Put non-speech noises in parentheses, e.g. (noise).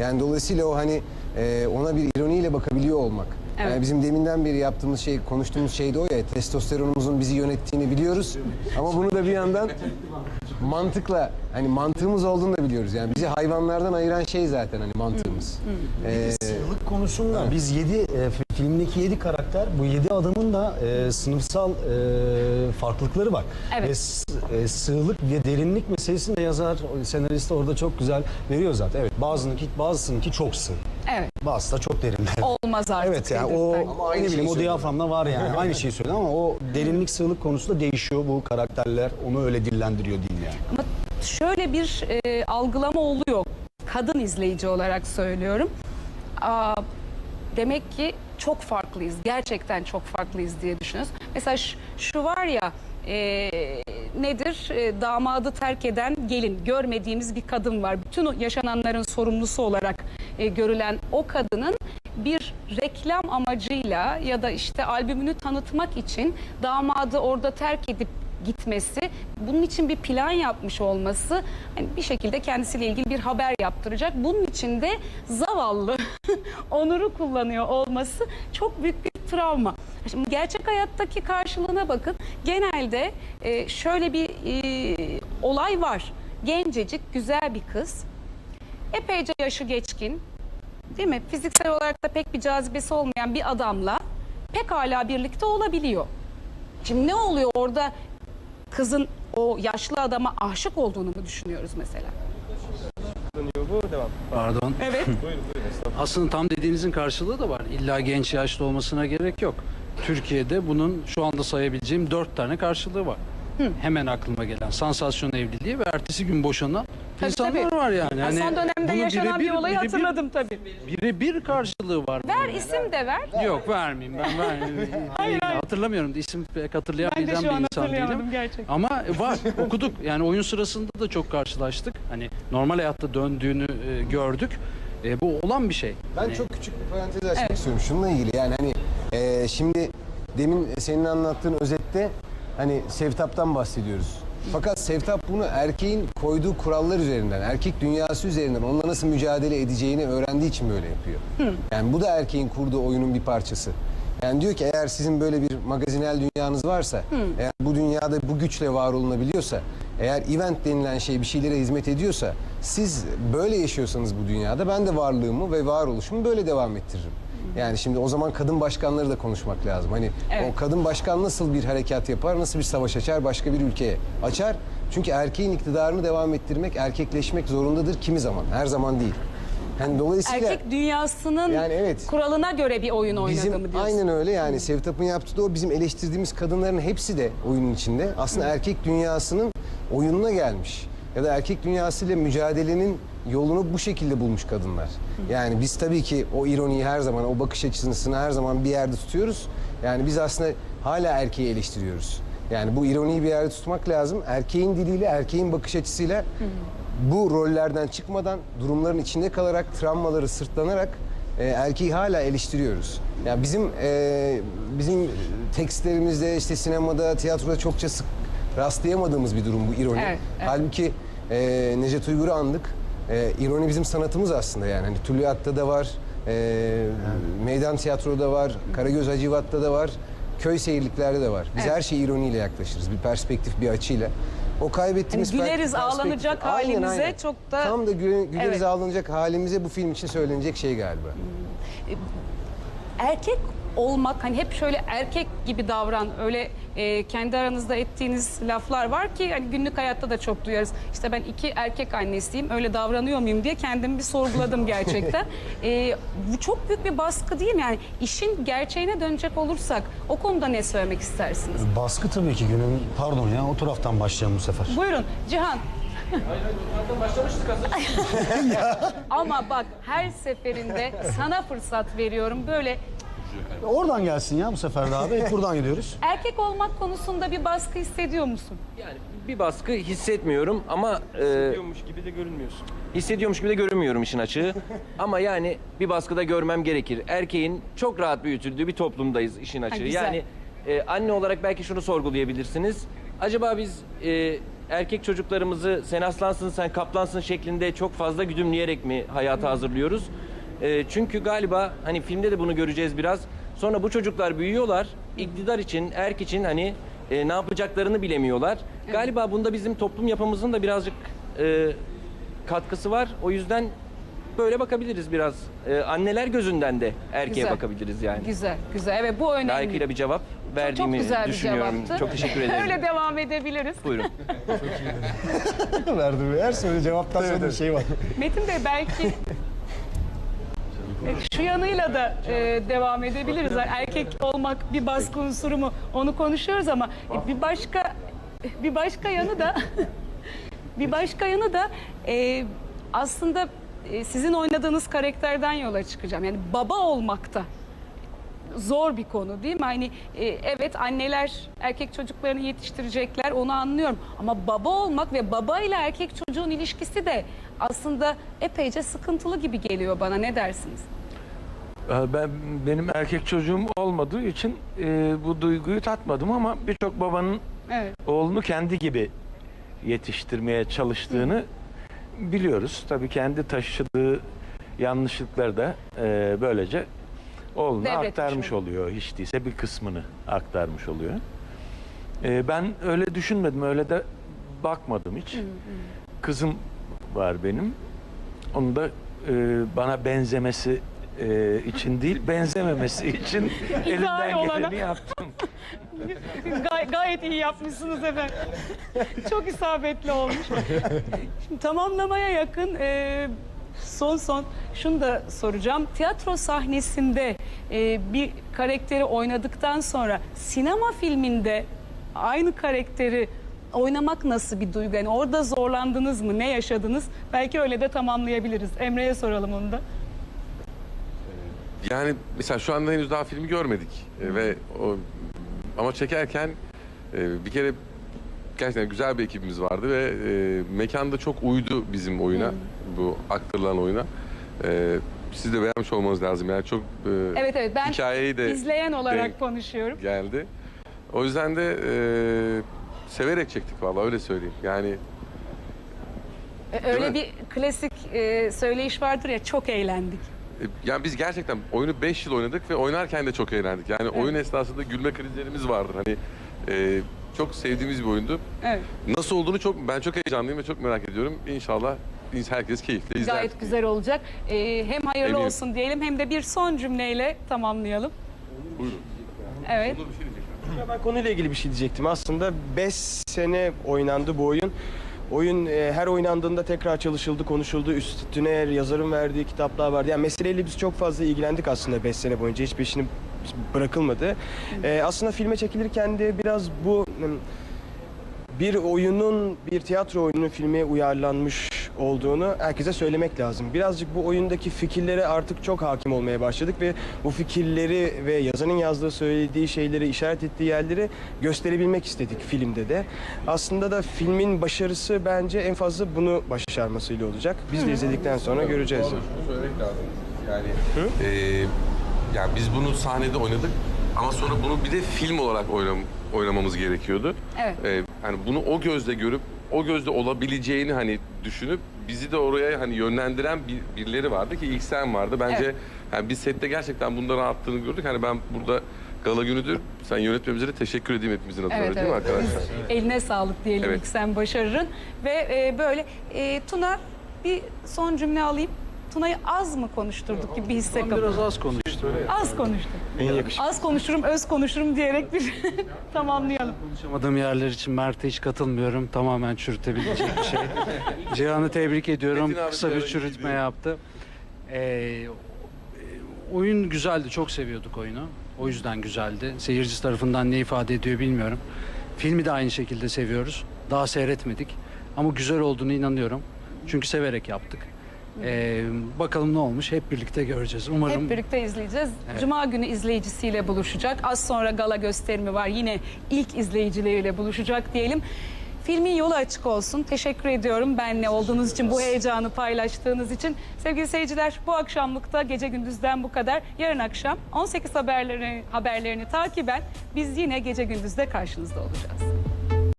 Yani dolayısıyla o hani e, ona bir ironiyle bakabiliyor olmak. Evet. Yani bizim deminden beri yaptığımız şey, konuştuğumuz şey de o ya. Testosteronumuzun bizi yönettiğini biliyoruz. Ama bunu da bir yandan mantıkla, hani mantığımız olduğunu da biliyoruz. Yani bizi hayvanlardan ayıran şey zaten hani mantığımız. E, Sığlık konusunda biz 7 filmdeki 7 karakter bu 7 adamın da e, sınıfsal e, farklılıkları var. Evet. Ve s- e, sığlık ve derinlik meselesini de yazar, senarist de orada çok güzel veriyor zaten. Evet bazısınınki, bazısınınki çok sığ. Evet. Bazısı da çok derinler. Olmaz artık. Evet yani o. Ama aynı bileyim o diyaframda var yani. (laughs) Aynı şeyi söylüyor ama o derinlik sığlık konusu da değişiyor. Bu karakterler onu öyle dillendiriyor diyeyim yani. Ama şöyle bir e, algılama oluyor. Kadın izleyici olarak söylüyorum. Aa, demek ki çok farklıyız. Gerçekten çok farklıyız diye düşünüyoruz. Mesela şu, var ya e, nedir? E, damadı terk eden gelin. Görmediğimiz bir kadın var. Bütün yaşananların sorumlusu olarak e, görülen o kadının bir reklam amacıyla ya da işte albümünü tanıtmak için damadı orada terk edip gitmesi, bunun için bir plan yapmış olması, hani bir şekilde kendisiyle ilgili bir haber yaptıracak. Bunun için de zavallı (laughs) onuru kullanıyor olması çok büyük bir travma. Şimdi gerçek hayattaki karşılığına bakın. Genelde e, şöyle bir e, olay var. Gencecik, güzel bir kız. Epeyce yaşı geçkin, değil mi? Fiziksel olarak da pek bir cazibesi olmayan bir adamla pek hala birlikte olabiliyor. Şimdi ne oluyor orada kızın o yaşlı adama aşık olduğunu mu düşünüyoruz mesela? Pardon. Evet. (laughs) Aslında tam dediğinizin karşılığı da var. İlla genç yaşlı olmasına gerek yok. Türkiye'de bunun şu anda sayabileceğim dört tane karşılığı var. Hemen aklıma gelen sansasyon evliliği ve ertesi gün boşanan Tabii, insanlar tabii. var yani. Ya Hani son dönemde yaşanan bir birebir- olayı birebir- hatırladım tabii. Birebir karşılığı var. Ver bunun. isim de ver. Yok vermeyeyim ben vermeyeyim. (laughs) Hayır, hayır. Hatırlamıyorum da isim pek şu bir an insan değilim. gerçekten. Ama var (laughs) okuduk yani oyun sırasında da çok karşılaştık. Hani normal hayatta döndüğünü e, gördük. E, bu olan bir şey. Ben Hani- çok küçük bir parantez açmak Evet. istiyorum. Şununla ilgili yani hani e, şimdi demin senin anlattığın özette hani Sevtap'tan bahsediyoruz. Fakat Sevtap bunu erkeğin koyduğu kurallar üzerinden, erkek dünyası üzerinden onunla nasıl mücadele edeceğini öğrendiği için böyle yapıyor. Yani bu da erkeğin kurduğu oyunun bir parçası. Yani diyor ki eğer sizin böyle bir magazinel dünyanız varsa, eğer bu dünyada bu güçle var olunabiliyorsa, eğer event denilen şey bir şeylere hizmet ediyorsa, siz böyle yaşıyorsanız bu dünyada ben de varlığımı ve varoluşumu böyle devam ettiririm. Yani şimdi o zaman kadın başkanları da konuşmak lazım. Hani Evet. o kadın başkan nasıl bir harekat yapar, nasıl bir savaş açar başka bir ülkeye? Açar. Çünkü erkeğin iktidarını devam ettirmek, erkekleşmek zorundadır kimi zaman, her zaman değil. Yani dolayısıyla Erkek dünyasının Yani evet. kuralına göre bir oyun oynadı Bizim mı diyorsun? aynen öyle yani Sevtap'ın yaptığı da o bizim eleştirdiğimiz kadınların hepsi de oyunun içinde. Aslında erkek dünyasının oyununa gelmiş. Ya da erkek dünyasıyla mücadelenin yolunu bu şekilde bulmuş kadınlar. Yani biz tabii ki o ironiyi her zaman, o bakış açısını her zaman bir yerde tutuyoruz. Yani biz aslında hala erkeği eleştiriyoruz. Yani bu ironiyi bir yerde tutmak lazım. Erkeğin diliyle, erkeğin bakış açısıyla bu rollerden çıkmadan, durumların içinde kalarak, travmaları sırtlanarak e, erkeği hala eleştiriyoruz. Ya bizim e, bizim tekstlerimizde işte sinemada, tiyatroda çokça sık rastlayamadığımız bir durum bu ironi. Evet, evet. Halbuki e, Necdet Uygur'u andık. E, ironi bizim sanatımız aslında yani. Hani Tülyat'ta da var, e, meydan tiyatroda var, Karagöz Hacivat'ta da var, köy seyirliklerde de var. Biz Evet. her şeyi ironiyle yaklaşırız. Bir perspektif, bir açıyla. O kaybettiğimiz Hani güleriz, perspektif- ağlanacak halimize çok da- Tam da güle- güleriz Evet. ağlanacak halimize bu film için söylenecek şey galiba. erkek olmak hani hep şöyle erkek gibi davran öyle e, kendi aranızda ettiğiniz laflar var ki hani günlük hayatta da çok duyarız. İşte ben iki erkek annesiyim öyle davranıyor muyum diye kendimi bir sorguladım gerçekten. (laughs) E, bu çok büyük bir baskı değil mi? Yani işin gerçeğine dönecek olursak o konuda ne söylemek istersiniz? Baskı tabii ki günün pardon ya o taraftan başlayalım bu sefer. Buyurun Cihan. (laughs) Ama bak her seferinde sana fırsat veriyorum böyle Oradan gelsin ya bu sefer de abi. Hep buradan gidiyoruz. (laughs) erkek olmak konusunda bir baskı hissediyor musun? Yani bir baskı hissetmiyorum ama e, Hissediyormuş gibi de görünmüyorsun. hissediyormuş gibi de görünmüyorum işin açığı. ama yani bir baskıda görmem gerekir. Erkeğin çok rahat büyütüldüğü bir toplumdayız işin açığı. güzel. yani e, anne olarak belki şunu sorgulayabilirsiniz. Acaba biz e, erkek çocuklarımızı sen aslansın sen kaplansın şeklinde çok fazla güdümleyerek mi hayata hazırlıyoruz? Ee, çünkü galiba hani filmde de bunu göreceğiz biraz. Sonra bu çocuklar büyüyorlar. iktidar için, erk için hani e, ne yapacaklarını bilemiyorlar. Galiba bunda bizim toplum yapımızın da birazcık e, katkısı var. O yüzden böyle bakabiliriz biraz. E, anneler gözünden de erkeğe Güzel. bakabiliriz yani. Güzel, güzel. Evet bu önemli. Layıkıyla bir cevap çok, çok verdiğimi güzel bir düşünüyorum. cevaptı. Çok teşekkür ederim. Öyle devam edebiliriz. Buyurun. (laughs) Verdi her söyle cevaptan sonra bir şey var. Metin Bey belki e, (laughs) şu yanıyla da e, devam edebiliriz. Yani Erkek olmak bir baskı unsuru mu onu konuşuyoruz ama e, bir başka bir başka yanı da (laughs) bir başka yanı da e, aslında e, sizin oynadığınız karakterden yola çıkacağım. Yani baba olmakta zor bir konu değil mi? Hani e, evet anneler erkek çocuklarını yetiştirecekler onu anlıyorum. Ama baba olmak ve baba ile erkek çocuğun ilişkisi de aslında epeyce sıkıntılı gibi geliyor bana. Ne dersiniz? Ee, Ben benim erkek çocuğum olmadığı için e, bu duyguyu tatmadım ama birçok babanın Evet. oğlunu kendi gibi yetiştirmeye çalıştığını biliyoruz. Tabii kendi taşıdığı yanlışlıkları da e, böylece oğluna Devretmiş aktarmış oluyor. Hiç değilse bir kısmını aktarmış oluyor. E, ben öyle düşünmedim, öyle de bakmadım hiç. Kızım var benim. Onu da e, bana benzemesi e, için değil, (laughs) benzememesi için elimden olana. geleni yaptım. (laughs) Gay- gayet iyi yapmışsınız efendim. Çok isabetli olmuş. (laughs) Şimdi tamamlamaya yakın e, son son şunu da soracağım. Tiyatro sahnesinde e, bir karakteri oynadıktan sonra sinema filminde aynı karakteri oynamak nasıl bir duygu? Yani orada zorlandınız mı? Ne yaşadınız? Belki öyle de tamamlayabiliriz. Emre'ye soralım onu da. Yani mesela şu anda henüz daha filmi görmedik E, ve o ama çekerken e, bir kere gerçekten güzel bir ekibimiz vardı ve e, mekanda çok uydu bizim oyuna bu aktarılan oyuna. E, siz de beğenmiş olmanız lazım yani çok e, Evet evet ben hikayeyi de izleyen olarak konuşuyorum. geldi. O yüzden de e, severek çektik vallahi öyle söyleyeyim. Yani E, Öyle mi? bir klasik e, söyleyiş vardır ya çok eğlendik. E, Yani biz gerçekten oyunu 5 yıl oynadık ve oynarken de çok eğlendik. Yani oyun esnasında gülme krizlerimiz vardır. Hani e, çok sevdiğimiz bir oyundu. Evet. Nasıl olduğunu çok ben çok heyecanlıyım ve çok merak ediyorum. İnşallah herkes keyifle izler. Gayet güzel olacak. Ee, hem hayırlı Eminim. olsun diyelim hem de bir son cümleyle tamamlayalım. Buyurun. Evet. Ya Ben konuyla ilgili bir şey diyecektim. Aslında 5 sene oynandı bu oyun. Oyun e, her oynandığında tekrar çalışıldı, konuşuldu. Üstüne yazarın verdiği kitaplar vardı. Yani meseleyle biz çok fazla ilgilendik aslında 5 sene boyunca. Hiç peşini bırakılmadı. E, aslında filme çekilirken de biraz bu hmm, bir oyunun, bir tiyatro oyununun filme uyarlanmış olduğunu herkese söylemek lazım. Birazcık bu oyundaki fikirlere artık çok hakim olmaya başladık ve bu fikirleri ve yazanın yazdığı, söylediği şeyleri, işaret ettiği yerleri gösterebilmek istedik filmde de. Aslında da filmin başarısı bence en fazla bunu başarmasıyla olacak. Biz de izledikten sonra göreceğiz. Şunu söylemek lazım. Yani e, yani biz bunu sahnede oynadık ama sonra bunu bir de film olarak oynam, oynamamız gerekiyordu. Evet. E, hani bunu o gözle görüp o gözle olabileceğini hani düşünüp bizi de oraya hani yönlendiren bir, birileri vardı ki ilk sen vardı. Bence Evet. yani biz sette gerçekten bunların arttığını gördük. Hani ben burada gala günüdür sen yönetmemize de teşekkür edeyim hepimizin adına Evet, öyle değil mi evet. arkadaşlar? Eline sağlık diyelim Evet. ilk sen başarırın. Ve e, böyle e, Tuna bir son cümle alayım. Tuna'yı az mı konuşturduk gibi bir hisse kapıldım. biraz az konuştum. Az konuştum. En yakışıklı. Az konuşurum, öz konuşurum diyerek bir (laughs) tamamlayalım. Konuşamadığım yerler için Mert'e hiç katılmıyorum. Tamamen çürütebilecek bir şey. (laughs) Cihan'ı tebrik ediyorum. Metin abi Kısa bir de çürütme yaptı. Ee, oyun güzeldi. Çok seviyorduk oyunu. O yüzden güzeldi. Seyirci tarafından ne ifade ediyor bilmiyorum. Filmi de aynı şekilde seviyoruz. Daha seyretmedik. Ama güzel olduğunu inanıyorum. Çünkü severek yaptık. Ee, bakalım ne olmuş hep birlikte göreceğiz. Umarım Hep birlikte izleyeceğiz. Cuma günü izleyicisiyle buluşacak. Az sonra gala gösterimi var. Yine ilk izleyicileriyle buluşacak diyelim. Filmin yolu açık olsun. Teşekkür ediyorum benle olduğunuz için, bu heyecanı paylaştığınız için. Sevgili seyirciler bu akşamlıkta gece gündüzden bu kadar. Yarın akşam 18 haberlerini, haberlerini takiben biz yine gece gündüzde karşınızda olacağız.